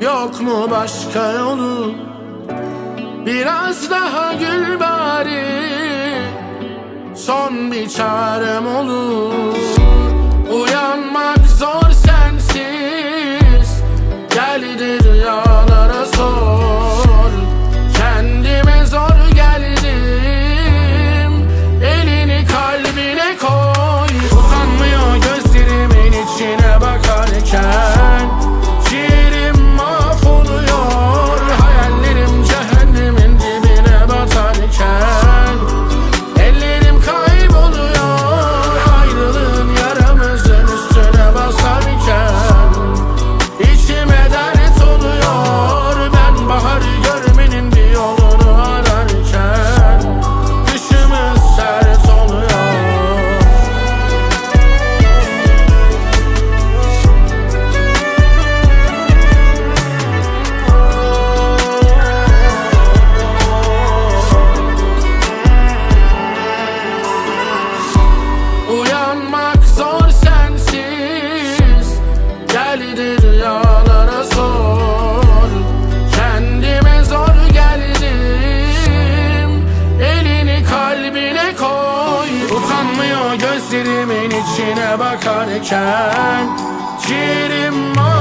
Yok mu başka yolu? Biraz daha gül bari. Son bir çarem olur. içine bakarken Ciğerim ağrıyor